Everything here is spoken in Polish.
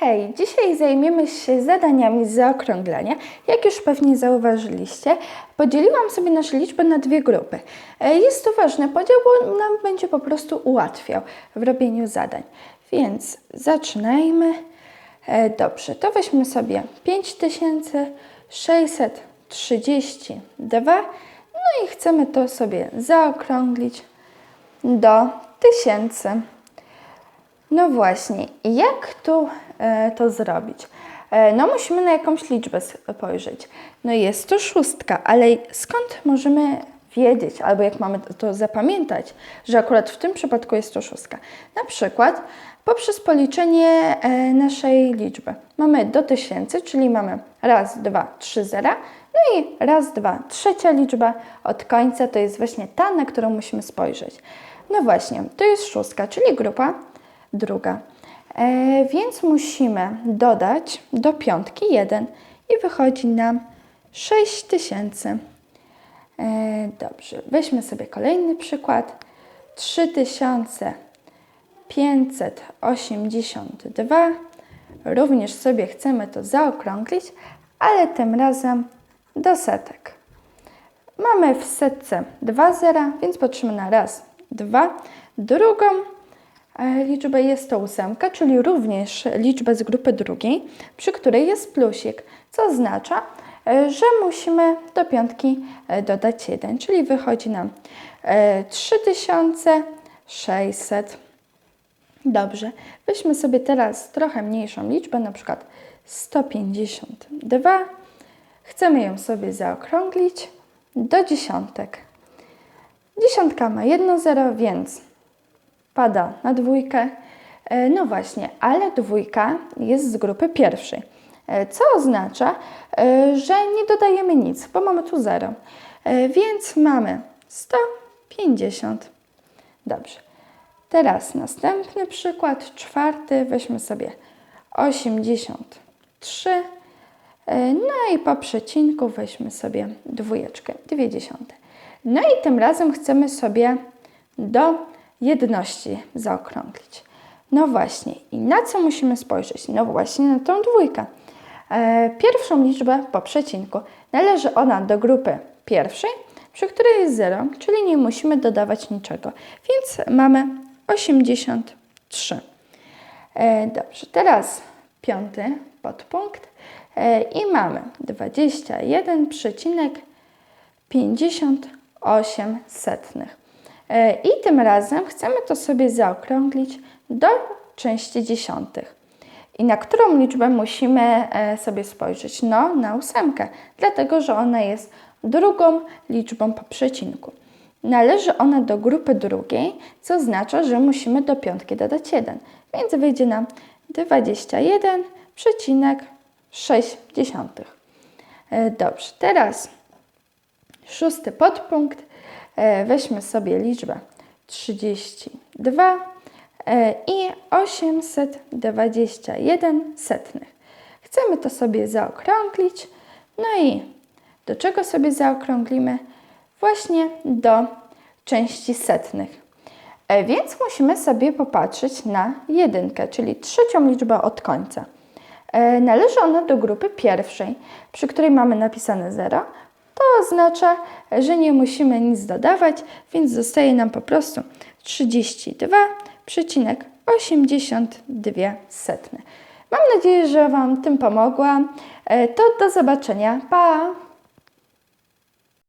Hej, dzisiaj zajmiemy się zadaniami z zaokrąglania. Jak już pewnie zauważyliście, podzieliłam sobie nasze liczby na dwie grupy. E, Jest to ważny podział, bo nam będzie po prostu ułatwiał w robieniu zadań. Więc zaczynajmy. E, Dobrze, to weźmy sobie 5632. No i chcemy to sobie zaokrąglić do tysięcy. No właśnie, jak tu e, to zrobić? E, no musimy na jakąś liczbę spojrzeć. No jest to szóstka, ale skąd możemy wiedzieć, albo jak mamy to zapamiętać, że akurat w tym przypadku jest to szóstka? Na przykład poprzez policzenie e, naszej liczby. Mamy do tysięcy, czyli mamy raz, dwa, trzy zera, no i raz, dwa, trzecia liczba od końca to jest właśnie ta, na którą musimy spojrzeć. No właśnie, to jest szóstka, czyli grupa druga. E, więc musimy dodać do piątki 1 i wychodzi nam 6000. E, dobrze, weźmy sobie kolejny przykład. 3582. Również sobie chcemy to zaokrąglić, ale tym razem do setek. Mamy w setce dwa zera, więc patrzymy na raz, dwa. Drugą liczbę jest to ósemka, czyli również liczba z grupy drugiej, przy której jest plusik, co oznacza, e, że musimy do piątki e, dodać 1, czyli wychodzi nam e, 3600. Dobrze, weźmy sobie teraz trochę mniejszą liczbę, na przykład 152. Chcemy ją sobie zaokrąglić do dziesiątek. Dziesiątka ma jedno zero, więc pada na dwójkę. E, No właśnie, ale dwójka jest z grupy pierwszej, co oznacza, e, że nie dodajemy nic, bo mamy tu zero. E, Więc mamy 150. Dobrze. Teraz następny przykład, czwarty, weźmy sobie 83. E, No i po przecinku weźmy sobie dwójeczkę, dwie dziesiąte. No i tym razem chcemy sobie do jedności zaokrąglić. No właśnie, i na co musimy spojrzeć? No właśnie na tą dwójkę. E, Pierwszą liczbę po przecinku należy ona do grupy pierwszej, przy której jest 0, czyli nie musimy dodawać niczego. Więc mamy 83. E, Dobrze, teraz piąty podpunkt e, i mamy 21,58 setnych. E, I tym razem chcemy to sobie zaokrąglić do części dziesiątych. I na którą liczbę musimy e, sobie spojrzeć? No, na ósemkę, dlatego że ona jest drugą liczbą po przecinku. Należy ona do grupy drugiej, co oznacza, że musimy do piątki dodać 1, więc wyjdzie nam 21,6. E, Dobrze, teraz szósty podpunkt. E, Weźmy sobie liczbę 32 e, i 821 setnych. Chcemy to sobie zaokrąglić. No i do czego sobie zaokrąglimy? Właśnie do części setnych. E, Więc musimy sobie popatrzeć na jedynkę, czyli trzecią liczbę od końca. Należy ona do grupy pierwszej, przy której mamy napisane 0. To oznacza, że nie musimy nic dodawać, więc zostaje nam po prostu 32,82 setne. Mam nadzieję, że Wam tym pomogłam. E, To do zobaczenia. Pa!